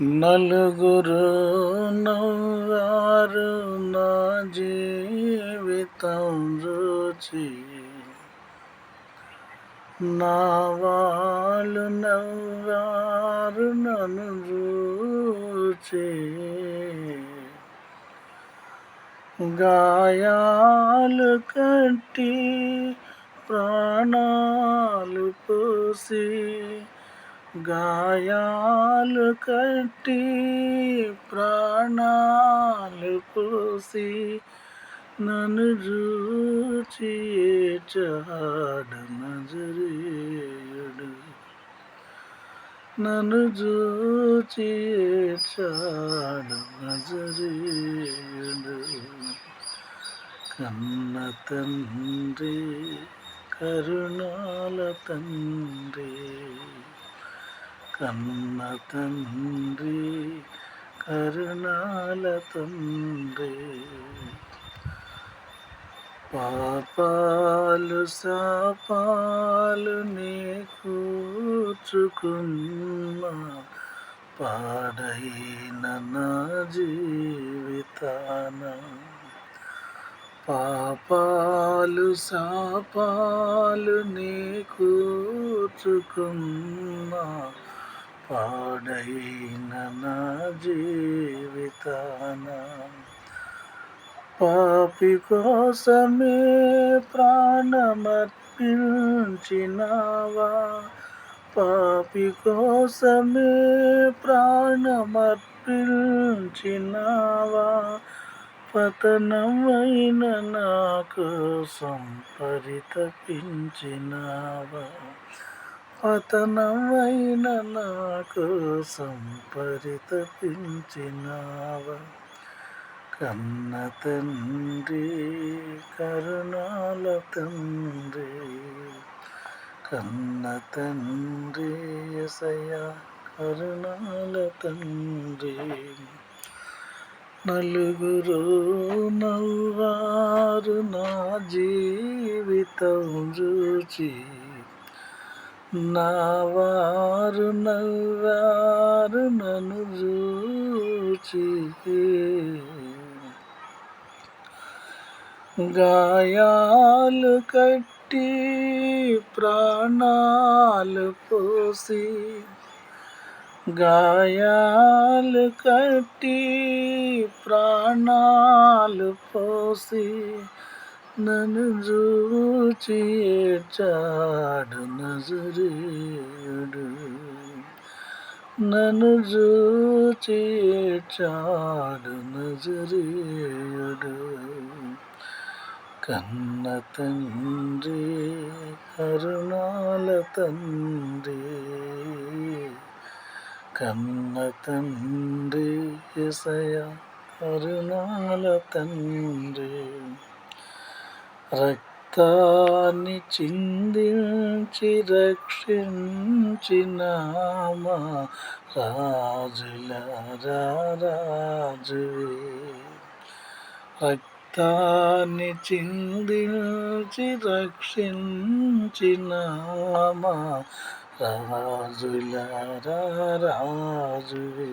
నలుగురు నవ్వారు నా జీవితం రుచి. నా వాళ్ళు నవ్వారు నన్ను రుచి గాయాలు కట్టి ప్రాణాలు పోసి గాయాలు కట్టి ప్రాణాలు పోసి నన్ను చూచి చాడు నజరేయుడు? నన్ను చూచి చాడు నజరేయుడు? కన్న తండ్రి కరుణాల తండ్రి కన్న తండ్రి కరుణాల తండ్రి. పాపాలు శాపాలు నీ కూర్చుకున్న పాడైన నా జీవితాన. పాపాలు శాపాలు నీ కూర్చుకున్నా పాడైన నా జీవితాన పాపి కోసమే ప్రాణమర్పించినావా? పాపి కోసమే ప్రాణమర్పించినావా? పతనమైన నా కోసం పరితపించినావా? పతనమైన నా కోసం పరితపించినావా కన్న తండ్రి కరుణాల తండ్రి కన్న తండ్రి ఎసయ కరుణాల తండ్రి. నలుగురు నవ్వారు నా జీవితం రుచి. నావారు నవ్వారు నన్ను చూచి గాయాలు కట్టి ప్రాణాలు పోసి గాయాలు కట్టి ప్రాణాలు పోసి నన్ను చూ చాడు నజరేయుడు నన్ను చూచి చాడు నజరేయుడు కన్న తండ్రి కరుణాల తండ్రి కన్న తండ్రి ఎసయ కరుణాల తండ్రి రక్తాన్ని చిందించి రక్షించినామా? రాజుల రాజువే రక్తాన్ని చిందించి రక్షించినామా? రాజుల రాజువే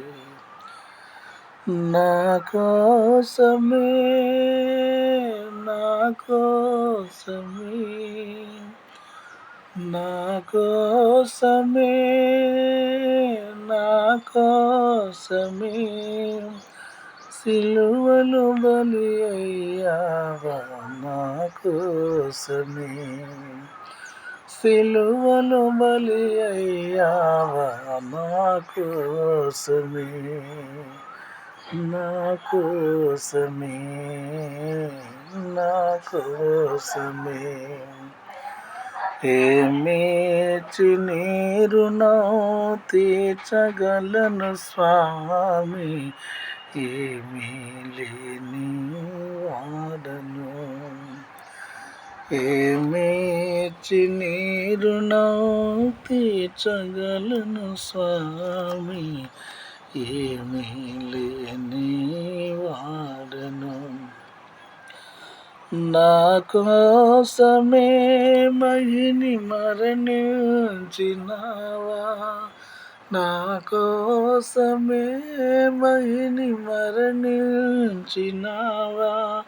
నా కోసమే నా కోసమే నా కోసమే నా కోసమే. సిలువలు బలి అయ్యావా నా కోసమే. సిలువలు బలి అయ్యావా నా కోసమే. నా కోసమే. కోసమే ఏమేచి నీరు నా తీర్చగలను స్వామి. ఏమీ లేని వాడను. ఏమేచి నీరు తీర్చగలను స్వామి. ఏమీ లేని వాడను. నా కోసమే మహిని మరణించినావా? నా కోసమే మహిని మరణించినావా?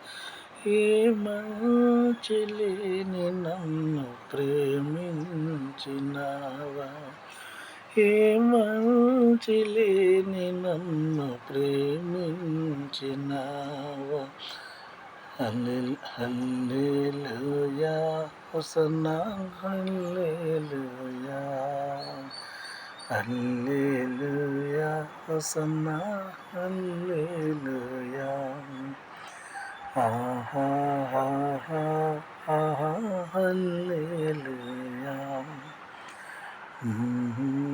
ఏ మంచిలేని నన్ను ప్రేమించినావా? ఏ మంచిలేని నన్ను ప్రేమించినావా? Hallelujah, hallelujah, Hosanna, hallelujah. Hallelujah, Hosanna, hallelujah. Ha ha ha ha ha, hallelujah. Mm-hmm.